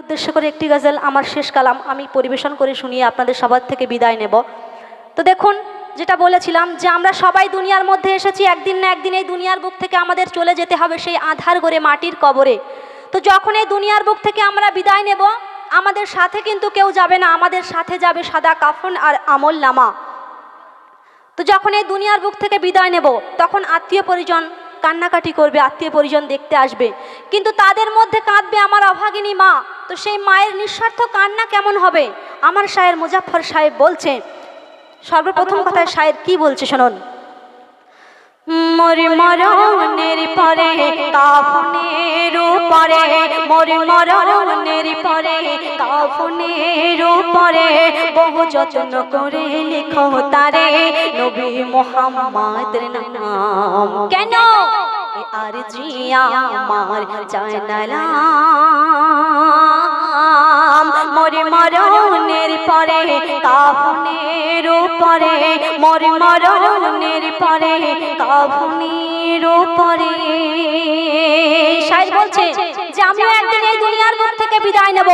উদ্দেশ্য করে একটি গজল, আমার শেষ কালাম, আমি পরিবেশন করে শুনিয়ে আপনাদের সবার থেকে বিদায় নেব। তো দেখুন, যেটা বলেছিলাম যে আমরা সবাই দুনিয়ার মধ্যে এসেছি, একদিন না একদিন এই দুনিয়ার বুক থেকে আমাদের চলে যেতে হবে সেই আধার গড়ে মাটির কবরে। তো যখন এই দুনিয়ার বুক থেকে আমরা বিদায় নেব, আমাদের সাথে কিন্তু কেউ যাবে না, আমাদের সাথে যাবে সাদা কাফন আর আমল নামা। তো যখন এই দুনিয়ার বুক থেকে বিদায় নেব, তখন আত্মীয় পরিজন কান্নাকাটি করবে, আত্মীয় পরিজন দেখতে আসবে। কিন্তু তাদের মধ্যে কাঁদবে আমার মা তো সেই মায়ের নিঃস্বার্থ কান্না কেমন হবে? আমার শায়ের মুজাফর সাহেব বলছে সর্বপ্রথম কথায় শায়ের কি বলছে শুনুন। মরি মরণের পরে কাফনের উপরে। মরি মরণের পরে কাফনের উপরে। বহু যত্ন করে লিখো তারে নবী মোহাম্মদের নাম। কেন? আর জিয়া আমার জানালাম মরি মরণের পরে কাফনের উপরে। মরি মরণের পরে কাফনের উপরে। সাহেব বলছে যে আমি একদিন এই দুনিয়ার থেকে বিদায় নেব।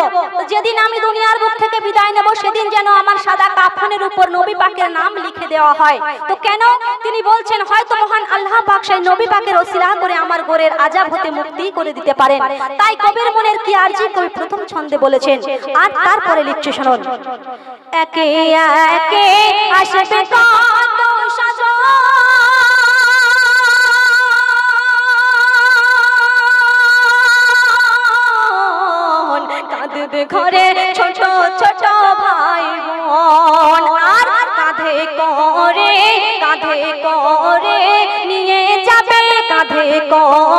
যেদিন আমি দুনিয়ার বুক থেকে বিদায় নেব, সেদিন যেন আমার সাদা কাফনের উপর নবী পাকের নাম লিখে দেওয়া হয়। তো কেন? তিনি বলছেন, হয়তো মহান আল্লাহ পাক সেই নবী পাকের ওসিলা করে আমার গোরের আজাব হতে মুক্তি করে দিতে পারেন। তাই কবির মনের কি আরজি কবি প্রথম ছন্দে বলেছেন, আর তারপরে লিখছে শুনুন। একে একে আসবে কত সাজন ঘরে ছোট ছোট ভাই বোন আর কাঁধে করে কাঁধে করে নিয়ে যাবে কাঁধে করে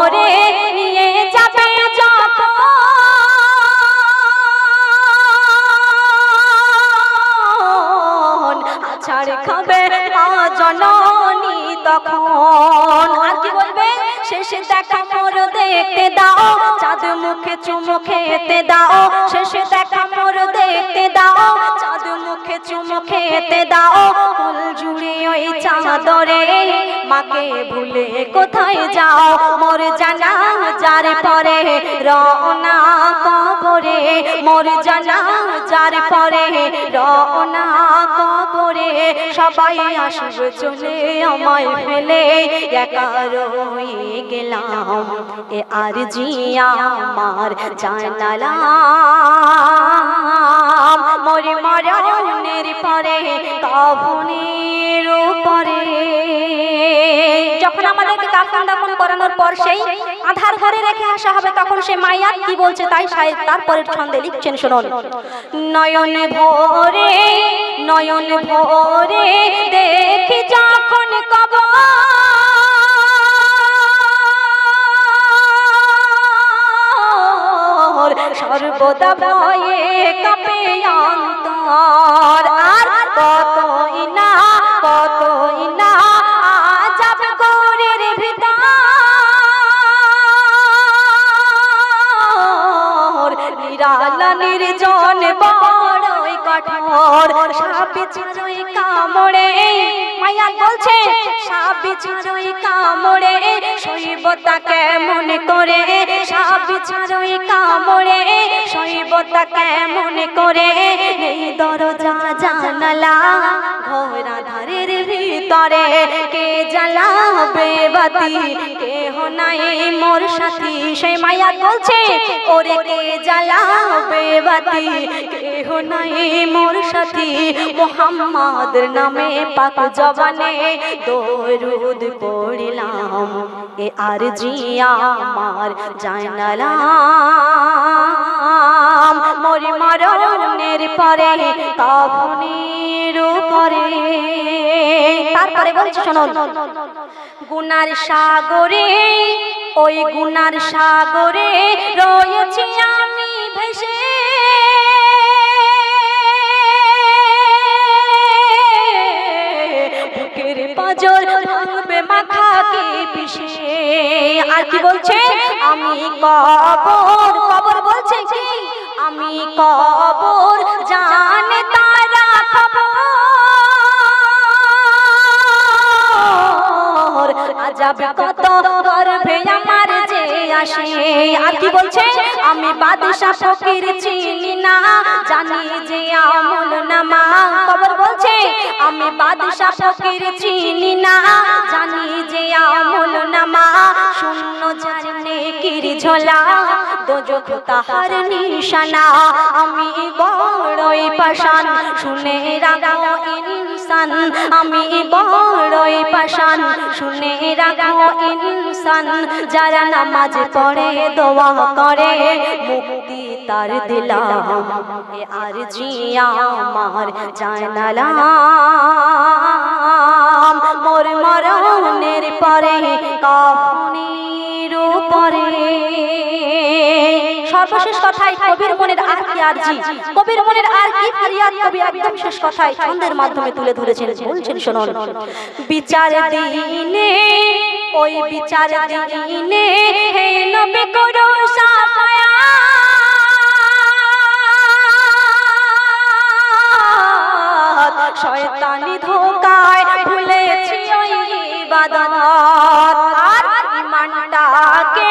শেষে দেখা মোর দেখতে দাও। চাঁদ মুখে চুমু খেতে দাও। শেষে দেখা মোর দেখতে দাও। চাঁদ মুখে চুমু খেতে দাও। ফুল জুড়ে ওই চাঁদরে মাকে ভুলে কোথায় যাও? মোর জানা যার পরে রওনা কবরে মোর জানা, যার পরে রওনা কবরে সবাই আসবে চলে, আমায় ফেলে একা গেলাম। এ আর জিয়া আমার জানালাম মরে মরণের পরে কাফনের উপরে যখন আমাদেরকে কাফন দাফন করানোর পর সেই আধার ঘরে রেখে আসা হবে, তখন সে মাইয়া কি বলছে তাই সাহেব তারপরের ছন্দে লিখছেন, শুনুন। নয়ন ভোরে নয়ন ভোরে দেখি যখন কবর, সর্বদা ভয়ে কাপে অন্তর। কঠোর সাপে ছাড়ই কামড়ে। মায়া বলছে, সাপে ছাড়ই কামড়ে, শৈব তাকে মনে করে। সাপে ছাড়ই কামড়ে, শৈব তাকে মনে করে। এই দরজা জানালা, ঘর আধারের ভিতরে। কে জ্বালাবে বাতি। কেহ নাই মোর সাথী মায়া বলছে ওরে কে জ্বালাবে বাতি? কেহ নাই মোর সাথী। মোহাম্মদ নামে পাক জবানে দরুদ পড়িলাম। এ আর জিয়া আমার জানালাম মরি মরণের পরে কাফনের উপরে তারপরে বলছি, শুনুন। গুনার সাগরে, ওই গুনার সাগরে রয়েছি আমি ভেসে। বুকের পাজর ভাঙবে মাথা কে পিষে। আর কি বলছে? আমি কবর কবর বলছে কি? আমি কবর আজাব কত গর্ভে আমার যে আসে। আর কি বলছে? আমি বাদশা ফকির চিনি না, জানি যে আমল নামা। কবর বলছে, আমি বাদশা ফকির চিনি না, জানি যে আমল নামা। শূন্য জানে কির ঝোলা দোজখ তাহার নিশানা। আমি বড়ই পাশান শুনে রাখো ইনসান আমি বড়ই পাশান। শুনে রাখো ইনসান, যারা নামাজ পড়ে, দোয়া করে, মুক্তি তার দিলাম। আর জিয়া আমার জানালাম মোর মরণের পরে কাফনির সর্বশেষ কথাই কবির মনের আর কি আরজি? কবির মনের আর কি ফরিয়াদ? কবি একদম শেষ কথাই ছন্দের মাধ্যমে তুলে ধরেছেন, বলছেন শুনুন বিচার দিনে, ওই বিচার দিনে হে নবী করো সাফায়াত শয়তানি ধোকায় ভুলেছি ওই ইবাদত। আর ইমানটাকে,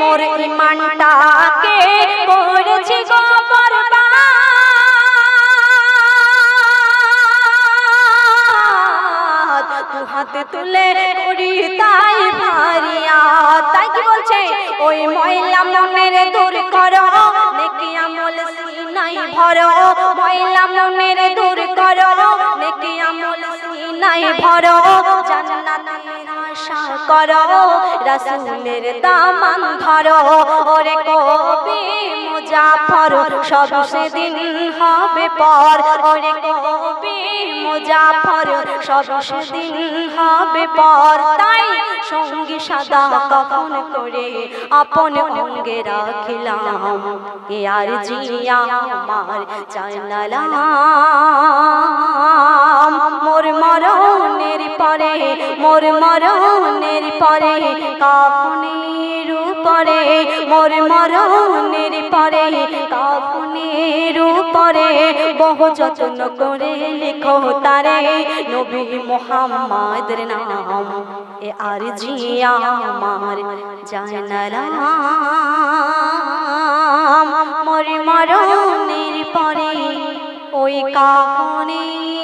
মোর ইমানটাকে তুলে করি তাই ভারিয়া তাই কি বলছে? ওই ময়লা মনের দূর করো, নেকি আমল সিনাই ভরো। ময়লা মনের দূর করো, নেকি আমল সিনাই ভরো। জান্নাতের আশা করো, রাসূলের দামান ধরো। ওরে কবি মুজাফর সব সেদিন হবে পর। ওরে কবি মুজাফর সব সেদিন হবে পর। তাই সঙ্গী সাদা কখন করে আপন অঙ্গে রাখিলাম। এ আর জিয়া আমার জানালাম মোর মরণের পরে, মোর মরণের পরে কাফনের উপরে মোর মরণের পরে কাফনের উপরে বহু যত্ন করে লেখো তারে নবী মোহাম্মদের নাম। এ আর জিয়া আমার জানালাম মরি মরণের পরে ওই কাফনের